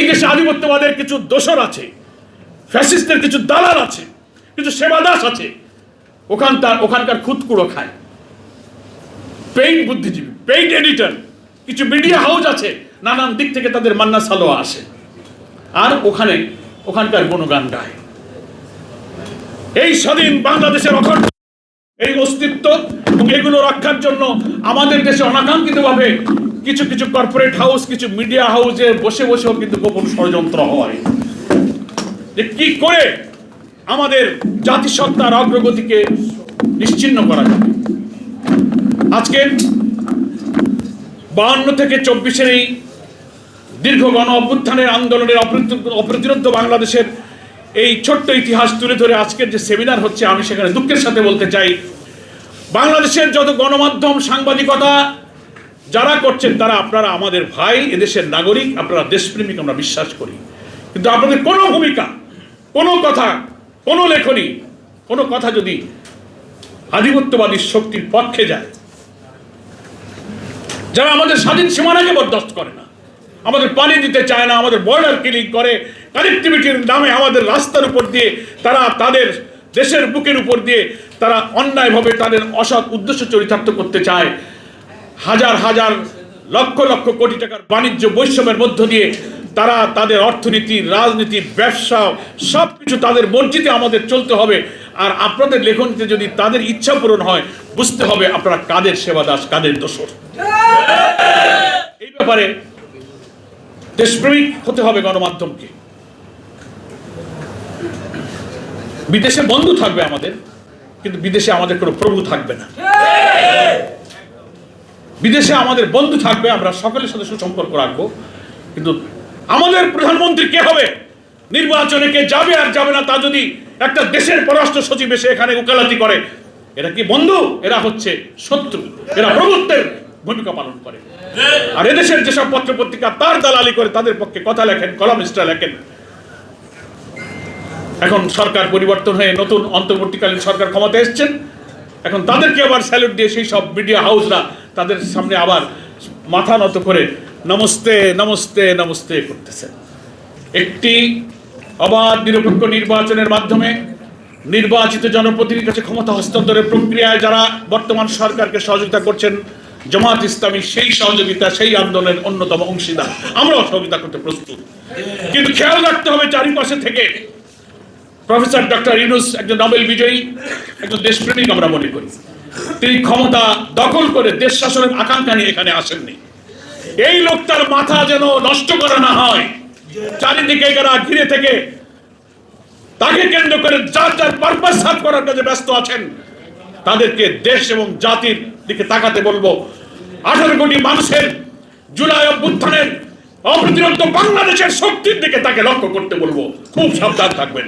এই দেশে আধিপত্যবাদের কিছু দোসর আছে, ফ্যাসিস্টের কিছু দালাল আছে, কিছু সেবাদাস আছে। ওখানকার ওখানকার খুদকুড়ো খায়। পেইড বুদ্ধিজীবী পেইড এডিটর কিছু মিডিয়া হাউস আছে, নানান দিক থেকে তাদের মান্না সালোয়া আসে। আর ওখানে ওখানকার গুণগান গায়। এই স্বাধীন বাংলাদেশের অখণ্ড এই অস্তিত্ব এবং এগুলো রক্ষার জন্য আমাদের দেশে অনাকাঙ্ক্ষিতভাবে কিছু কিছু কর্পোরেট হাউস কিছু মিডিয়া হাউসে বসে, বসেও কিন্তু গোপন ষড়যন্ত্র হয়। যে কি করে আমাদের জাতিসত্তার অগ্রগতিকে নিশ্চিন্ন করা যাবে আজকে বাহান্ন থেকে চব্বিশের এই দীর্ঘ গণ অভ্যুত্থানের আন্দোলনের অপ্রতিরোধ- বাংলাদেশের এই ছোট্ট ইতিহাস তুলে ধরে আজকের যে সেমিনার হচ্ছে, আমি সেখানে দুঃখের সাথে বলতে চাই। বাংলাদেশের যত গণমাধ্যম, সাংবাদিকতা যারা করছেন, তারা আপনারা আমাদের ভাই, এদেশের নাগরিক, আপনারা দেশপ্রেমিক, আমরা বিশ্বাস করি। কিন্তু আপনাদের কোনো ভূমিকা, কোনো কথা, কোনো লেখনী, কোনো কথা যদি আধিপত্যবাদী শক্তির পক্ষে যায়, যারা আমাদের স্বাধীন সীমানাকে বরদাস্ত করে না আমাদের পানি দিতে চায় না, আমাদের বর্ডার কিলিং করে কানেক্টিভিটির নামে আমাদের রাস্তার উপর দিয়ে তারা তাদের দেশের বুকের উপর দিয়ে তারা অন্যায়ভাবে তাদের অসৎ উদ্দেশ্য চরিতার্থ করতে চায়। হাজার হাজার লক্ষ লক্ষ কোটি টাকার বাণিজ্য বৈষম্যের মধ্য দিয়ে তারা তাদের অর্থনীতি, রাজনীতি, ব্যবসা সব কিছু তাদের মর্জিতে আমাদের চলতে হবে। আর আপনাদের লেখনীতে যদি তাদের ইচ্ছা পূরণ হয়, বুঝতে হবে আপনারা কাদের সেবা দাস কাদের দোষর। এই ব্যাপারে দেশপ্রেমিক হতে হবে গণমাধ্যমকে। বিদেশে বন্ধু থাকবে আমাদের, কিন্তু বিদেশে আমাদের কোনো প্রভু থাকবে না। বিদেশে আমাদের বন্ধু থাকবে, আমরা সকলের সাথে সুসম্পর্ক রাখব। কিন্তু আমাদের প্রধানমন্ত্রী কে হবে? নির্বাচনে কে যাবে আর যাবে না তা যদি একটা দেশের পররাষ্ট্র সচিব এসে এখানে উকালাতি করে, এরা কি বন্ধু? এরা হচ্ছে শত্রু, এরা প্রভুত্বের ভূমিকা পালন করে। আর এদেশের যেসব পত্র পত্রিকা তার দালালি করে তাদের পক্ষে কথা লেখেন কলামিস্টরা লেখেন। এখন সরকার পরিবর্তন হয়ে নতুন অন্তর্বর্তীকালীন সরকার ক্ষমতা এসছেন। এখন তাদেরকে আবার স্যালুট দিয়ে সেই সব মিডিয়া হাউসরা তাদের সামনে আবার মাথা নত করে নমস্তে নমস্তে নমস্তে করতেছেন একটি অবাধ নিরপেক্ষ নির্বাচনের মাধ্যমে নির্বাচিত জনপ্রতিনিধির কাছে ক্ষমতা হস্তান্তরের প্রক্রিয়ায় যারা বর্তমান সরকারকে সহযোগিতা করছেন জামাত ইসলামী সেই সহযোগিতা, সেই আন্দোলনের অন্যতম অংশীদার। আমরাও সহযোগিতা করতে প্রস্তুত। কিন্তু খেয়াল রাখতে হবে চারিপাশে থেকে। প্রফেসর ডক্টর ইউনুস একজন নোবেল বিজয়ী, একজন দেশপ্রেমিক আমরা মনে করি। তিনি ক্ষমতা দখল করে দেশ শাসনের আকাঙ্ক্ষা নিয়ে এখানে আসেননি। এই লোকটার মাথা যেন নষ্ট করা না হয়, চারিদিকে এরা ঘিরে থেকে তাকে কেন্দ্র করে যার যার পারপাস সাফ করার কাজে ব্যস্ত আছেন তাদেরকে দেশ এবং জাতির দিকে তাকাতে বলব। আঠারো কোটি মানুষের জুলাই অভ্যুত্থানের অপ্রতিরোধ বাংলাদেশের শক্তির দিকে তাকে লক্ষ্য করতে বলব। খুব সাবধান থাকবেন।